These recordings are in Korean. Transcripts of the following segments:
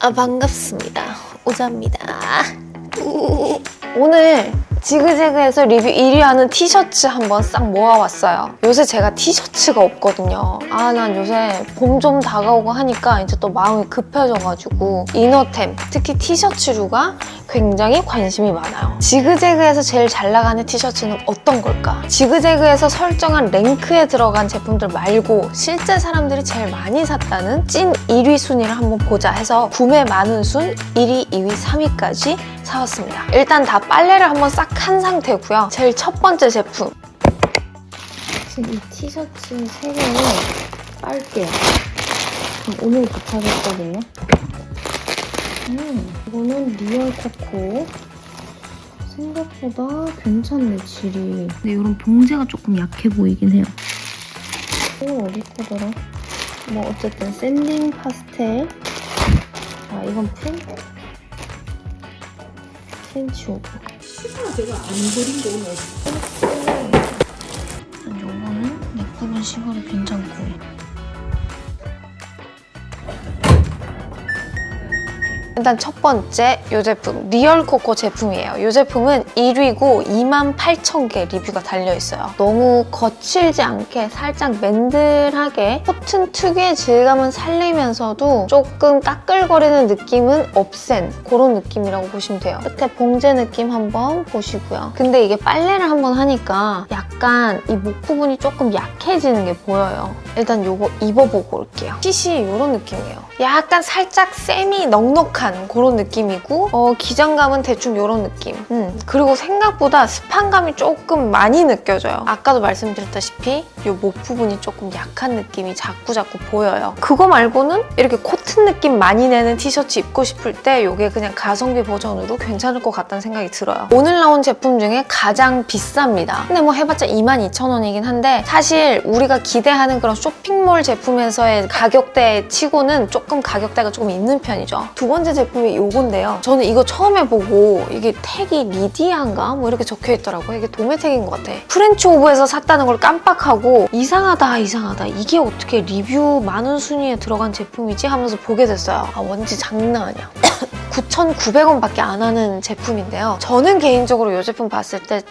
아 반갑습니다. 오자입니다. 오늘 지그재그에서 리뷰 1위 하는 티셔츠 한번 싹 모아왔어요. 요새 제가 티셔츠가 없거든요. 아, 난 요새 봄 좀 다가오고 하니까 이제 또 마음이 급해져가지고 이너템, 특히 티셔츠류가 굉장히 관심이 많아요. 지그재그에서 제일 잘 나가는 티셔츠는 어떤 걸까? 지그재그에서 설정한 랭크에 들어간 제품들 말고 실제 사람들이 제일 많이 샀다는 찐 1위 순위를 한번 보자 해서 구매 많은 순 1위, 2위, 3위까지 사왔습니다. 일단 다 빨래를 한번 싹 한 상태고요. 제일 첫 번째 제품. 지금 이 티셔츠 3개를 빨게요. 오늘 도착했거든요. 음, 이거는 리얼 코코. 생각보다 괜찮네, 질이. 근데 이런 봉제가 조금 약해 보이긴 해요. 이건 어디 거더라? 뭐 어쨌든 샌딩 파스텔. 아, 이건 프린트? 10cm 오버. 시선은 제가 안 그린 거 오늘. 요거는 109번 식으로 괜찮고. 일단 첫 번째 이 제품 리얼 코코 제품이에요. 이 제품은 1위고 28,000개 리뷰가 달려 있어요. 너무 거칠지 않게 살짝 맨들하게 코튼 특유의 질감은 살리면서도 조금 까끌거리는 느낌은 없앤 그런 느낌이라고 보시면 돼요. 끝에 봉제 느낌 한번 보시고요. 근데 이게 빨래를 한번 하니까 약간 이 목 부분이 조금 약해지는 게 보여요. 일단 요거 입어보고 올게요. 핏이 이런 느낌이에요. 약간 살짝 세미 넉넉한 그런 느낌이고 어, 기장감은 대충 이런 느낌. 음, 그리고 생각보다 습한감이 조금 많이 느껴져요. 아까도 말씀드렸다시피 이 목 부분이 조금 약한 느낌이 자꾸 자꾸 보여요. 그거 말고는 이렇게 코튼 느낌 많이 내는 티셔츠 입고 싶을 때 이게 그냥 가성비 버전으로 괜찮을 것 같다는 생각이 들어요. 오늘 나온 제품 중에 가장 비쌉니다. 근데 뭐 해봤자 22,000원이긴 한데 사실 우리가 기대하는 그런 쇼핑몰 제품에서의 가격대 치고는 조금 가격대가 조금 있는 편이죠. 두 번째 제품이 이건데요. 저는 이거 처음에 보고 이게 택이 리디아인가 뭐 이렇게 적혀 있더라고요. 이게 도매 택인 것 같아. 프렌치 오브에서 샀다는 걸 깜빡하고 이상하다 이상하다 이게 어떻게 리뷰 많은 순위에 들어간 제품이지 하면서 보게 됐어요. 아 원지 장난 아니야. 9,900원밖에 안 하는 제품인데요. 저는 개인적으로 이 제품 봤을 때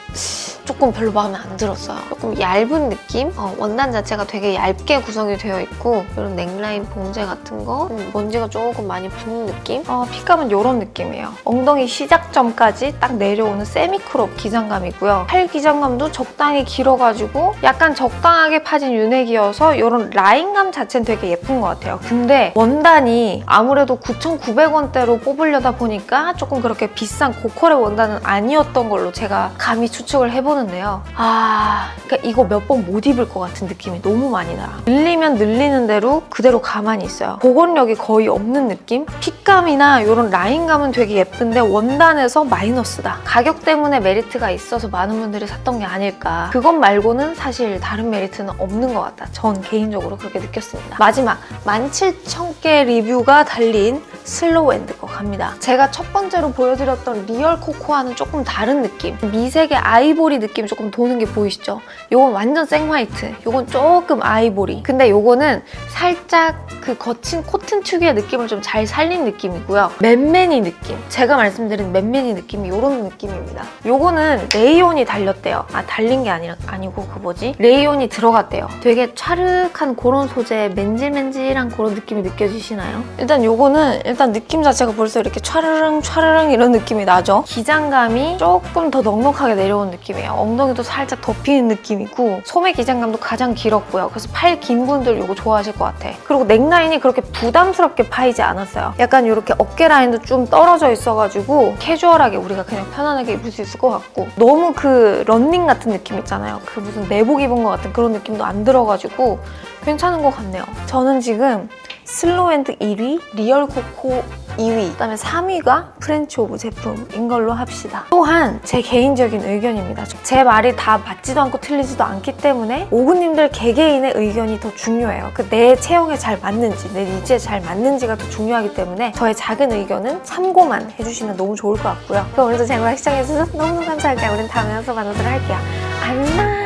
조금 별로 마음에 안 들었어요. 조금 얇은 느낌? 어, 원단 자체가 되게 얇게 구성이 되어 있고 이런 넥라인 봉제 같은 거 음, 먼지가 조금 많이 붙는 느낌? 어, 핏감은 이런 느낌이에요. 엉덩이 시작점까지 딱 내려오는 세미크롭 기장감이고요. 팔 기장감도 적당히 길어가지고 약간 적당하게 파진 윤핵이어서 이런 라인감 자체는 되게 예쁜 것 같아요. 근데 원단이 아무래도 9,900원대로 뽑으려 다 보니까 조금 그렇게 비싼 고퀄의 원단은 아니었던 걸로 제가 감히 추측을 해보는데요. 아, 그러니까 이거 몇 번 못 입을 것 같은 느낌이 너무 많이 나요. 늘리면 늘리는 대로 그대로 가만히 있어요. 복원력이 거의 없는 느낌? 핏감이나 이런 라인감은 되게 예쁜데 원단에서 마이너스다. 가격 때문에 메리트가 있어서 많은 분들이 샀던 게 아닐까. 그것 말고는 사실 다른 메리트는 없는 것 같다. 전 개인적으로 그렇게 느꼈습니다. 마지막 17,000개 리뷰가 달린 슬로우 엔드거 갑니다. 제가 첫 번째로 보여드렸던 리얼 코코아는 조금 다른 느낌. 미색의 아이보리 느낌 조금 도는 게 보이시죠? 요건 완전 생화이트. 요건 조금 아이보리. 근데 요거는 살짝 그 거친 코튼 특유의 느낌을 좀 잘 살린 느낌이고요. 맨맨이 느낌. 제가 말씀드린 맨맨이 느낌이 요런 느낌입니다. 요거는 레이온이 달렸대요. 아, 달린 게 아니, 아니고 그 뭐지? 레이온이 들어갔대요. 되게 촤륵한 그런 소재, 맨질맨질한 그런 느낌이 느껴지시나요? 일단 요거는 일단 느낌 자체가 벌써 이렇게 촤르릉 촤르릉 이런 느낌이 나죠? 기장감이 조금 더 넉넉하게 내려온 느낌이에요. 엉덩이도 살짝 덮이는 느낌이고 소매 기장감도 가장 길었고요. 그래서 팔 긴 분들 이거 좋아하실 것 같아. 그리고 넥라인이 그렇게 부담스럽게 파이지 않았어요. 약간 이렇게 어깨 라인도 좀 떨어져 있어가지고 캐주얼하게 우리가 그냥 편안하게 입을 수 있을 것 같고 너무 그 런닝 같은 느낌 있잖아요. 그 무슨 내복 입은 것 같은 그런 느낌도 안 들어가지고 괜찮은 것 같네요. 저는 지금 슬로엔드 1위, 리얼 코코 2위, 그다음에 3위가 프렌치 오브 제품인 걸로 합시다. 또한 제 개인적인 의견입니다. 제 말이 다 맞지도 않고 틀리지도 않기 때문에 오구님들 개개인의 의견이 더 중요해요. 그 내 체형에 잘 맞는지, 내 니즈에 잘 맞는지가 더 중요하기 때문에 저의 작은 의견은 참고만 해주시면 너무 좋을 것 같고요. 그럼 오늘도 제 영상 시청해주셔서 너무너무 감사할게요. 우린 다음에 영상 만나도록 할게요. 안녕!